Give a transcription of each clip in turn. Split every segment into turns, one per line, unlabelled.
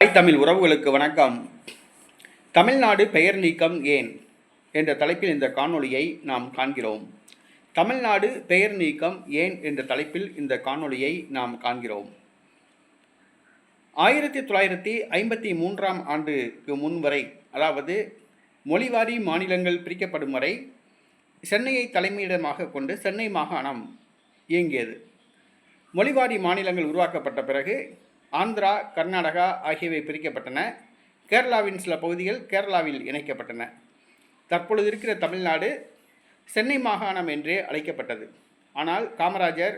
தாய் தமிழ் உறவுகளுக்கு வணக்கம். தமிழ்நாடு பெயர் நீக்கம் ஏன் என்ற தலைப்பில் இந்த காணொளியை நாம் காண்கிறோம். தமிழ்நாடு பெயர் நீக்கம் ஏன் என்ற தலைப்பில் இந்த காணொளியை நாம் காண்கிறோம். ஆயிரத்தி தொள்ளாயிரத்தி ஐம்பத்தி மூன்றாம் ஆண்டுக்கு முன் வரை அதாவது மொழிவாரி மாநிலங்கள் பிரிக்கப்படும் வரை சென்னையை தலைமையிடமாக கொண்டு சென்னை மாகாணம் இயங்கியது. மொழிவாரி மாநிலங்கள் உருவாக்கப்பட்ட பிறகு ஆந்திரா கர்நாடகா ஆகியவை பிரிக்கப்பட்டன. கேரளாவின் சில பகுதிகள் கேரளாவில் இணைக்கப்பட்டன. தற்பொழுது இருக்கிற தமிழ்நாடு சென்னை மாகாணம் என்றே அழைக்கப்பட்டது. ஆனால் காமராஜர்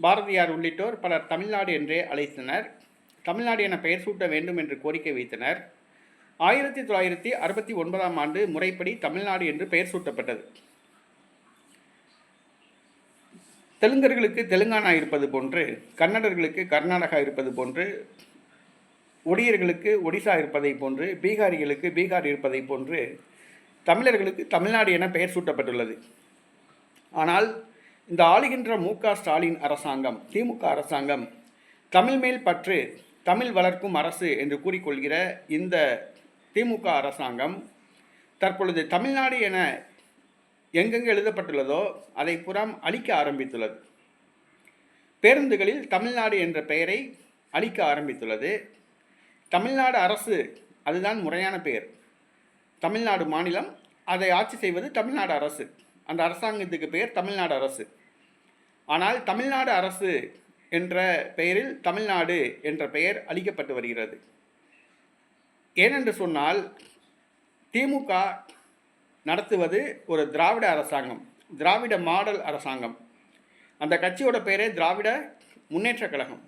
பாரதியார் உள்ளிட்டோர் பலர் தமிழ்நாடு என்றே அழைத்தனர். தமிழ்நாடு என பெயர் சூட்ட வேண்டும் என்று கோரிக்கை வைத்தனர். ஆயிரத்தி தொள்ளாயிரத்தி அறுபத்தி ஒன்பதாம் ஆண்டு முறைப்படி தமிழ்நாடு என்று பெயர் சூட்டப்பட்டது. தெலுங்கர்களுக்கு தெலுங்கானா இருப்பது போன்று கன்னடர்களுக்கு கர்நாடகா இருப்பது போன்று ஒடியர்களுக்கு ஒடிசா இருப்பதை போன்று பீகாரிகளுக்கு பீகார் இருப்பதை போன்று தமிழர்களுக்கு தமிழ்நாடு என பெயர் சூட்டப்பட்டுள்ளது. ஆனால் இந்த ஆளுகின்ற மு க ஸ்டாலின் அரசாங்கம் திமுக அரசாங்கம் தமிழ் மேல் பற்று தமிழ் வளர்க்கும் அரசு என்று கூறிக்கொள்கிற இந்த திமுக அரசாங்கம் தற்பொழுது தமிழ்நாடு என எங்கெங்கு எழுதப்பட்டுள்ளதோ அதை புறம் அழிக்க ஆரம்பித்துள்ளது. பேருந்துகளில் தமிழ்நாடு என்ற பெயரை அழிக்க ஆரம்பித்துள்ளது. தமிழ்நாடு அரசு அதுதான் முறையான பெயர். தமிழ்நாடு மாநிலம் அதை ஆட்சி செய்வது தமிழ்நாடு அரசு. அந்த அரசாங்கத்துக்கு பெயர் தமிழ்நாடு அரசு. ஆனால் தமிழ்நாடு அரசு என்ற பெயரில் தமிழ்நாடு என்ற பெயர் அளிக்கப்பட்டு வருகிறது. ஏனென்று சொன்னால் திமுக நடத்துவது ஒரு திராவிட அரசாங்கம் திராவிட மாடல் அரசாங்கம். அந்த கட்சியோட பெயரே திராவிட முன்னேற்ற கழகம்.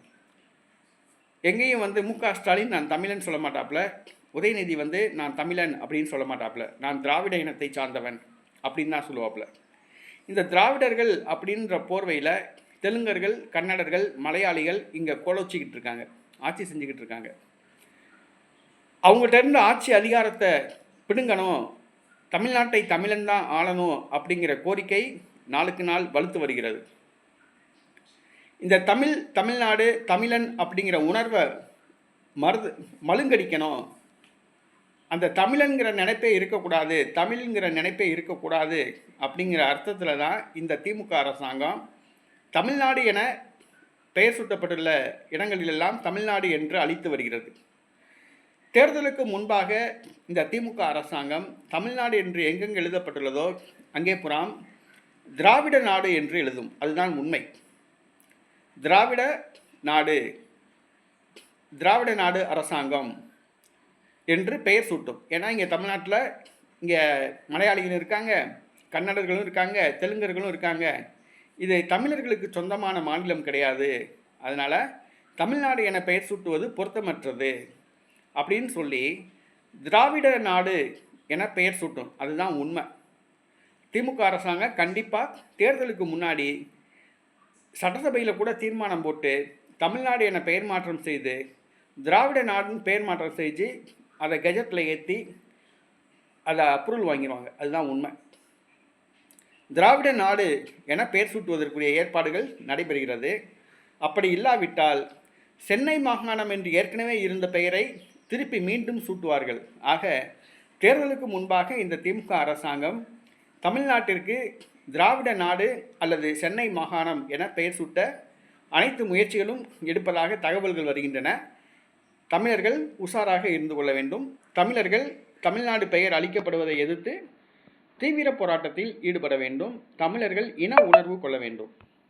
எங்கேயும் வந்து மு க ஸ்டாலின் நான் தமிழன் சொல்ல மாட்டாப்புல உதயநிதி வந்து நான் தமிழன் அப்படின்னு சொல்ல மாட்டாப்புல நான் திராவிட இனத்தை சார்ந்தவன் அப்படின்னு தான் சொல்லுவாப்புல இந்த திராவிடர்கள் அப்படின்ற போர்வையில் தெலுங்கர்கள் கன்னடர்கள் மலையாளிகள் இங்கே கோலோச்சிக்கிட்டு இருக்காங்க. ஆட்சி செஞ்சுக்கிட்டு இருக்காங்க. அவங்கள்ட்ட இருந்து ஆட்சி அதிகாரத்தை பிடுங்கணும் தமிழ்நாட்டை தமிழன் தான் ஆளணும் அப்படிங்கிற கோரிக்கை நாளுக்கு நாள் வலுத்து வருகிறது. இந்த தமிழ் தமிழ்நாடு தமிழன் அப்படிங்கிற உணர்வை மருது மழுங்கடிக்கணும். அந்த தமிழன்கிற நினைப்பே இருக்கக்கூடாது தமிழ்ங்கிற நினைப்பே இருக்கக்கூடாது அப்படிங்கிற அர்த்தத்தில் தான் இந்த திமுக அரசாங்கம் தமிழ்நாடு என பெயர் சூட்டப்பட்டுள்ள இடங்களிலெல்லாம் தமிழ்நாடு என்று அழித்து வருகிறது. தேர்தலுக்கு முன்பாக இந்த திமுக அரசாங்கம் தமிழ்நாடு என்று எங்கெங்கு எழுதப்பட்டுள்ளதோ அங்கே புறம். திராவிட நாடு என்று எழுதும். அதுதான் உண்மை. திராவிட நாடு. திராவிட நாடு அரசாங்கம் என்று பெயர் சூட்டும். ஏன்னா இங்கே தமிழ்நாட்டில் இங்கே மலையாளிகளும் இருக்காங்க கன்னடர்களும் இருக்காங்க தெலுங்கர்களும் இருக்காங்க. இது தமிழர்களுக்கு சொந்தமான மாநிலம் கிடையாது. அதனால் தமிழ்நாடு என பெயர் சூட்டுவது பொருத்தமற்றது. அப்படின்னு சொல்லி திராவிட நாடு என பெயர் சூட்டும். அதுதான் உண்மை. திமுக அரசாங்கம் கண்டிப்பாக தேர்தலுக்கு முன்னாடி சட்டசபையில் கூட தீர்மானம் போட்டு தமிழ்நாடு என பெயர் மாற்றம் செய்து திராவிட நாடுன்னு பெயர் மாற்றம் செஞ்சு அதை கெஜெட்டில் ஏற்றி அதை அப்ரூவல் வாங்கிடுவாங்க அதுதான் உண்மை. திராவிட நாடு என பெயர் சூட்டுவதற்குரிய ஏற்பாடுகள் நடைபெறுகிறது. அப்படி இல்லாவிட்டால் சென்னை மாகாணம் என்று ஏற்கனவே இருந்த பெயரை திருப்பி மீண்டும் சூட்டுவார்கள். ஆக தேர்தலுக்கு முன்பாக இந்த திமுக அரசாங்கம் தமிழ்நாட்டிற்கு திராவிட நாடு அல்லது சென்னை மாகாணம் என பெயர் சூட்ட அனைத்து முயற்சிகளும் எடுப்பதாக தகவல்கள் வருகின்றன. தமிழர்கள் உஷாராக இருந்து கொள்ள வேண்டும். தமிழர்கள் தமிழ்நாடு பெயர் அளிக்கப்படுவதை எதிர்த்து தீவிர போராட்டத்தில் ஈடுபட வேண்டும். தமிழர்கள் இன உணர்வு கொள்ள வேண்டும்.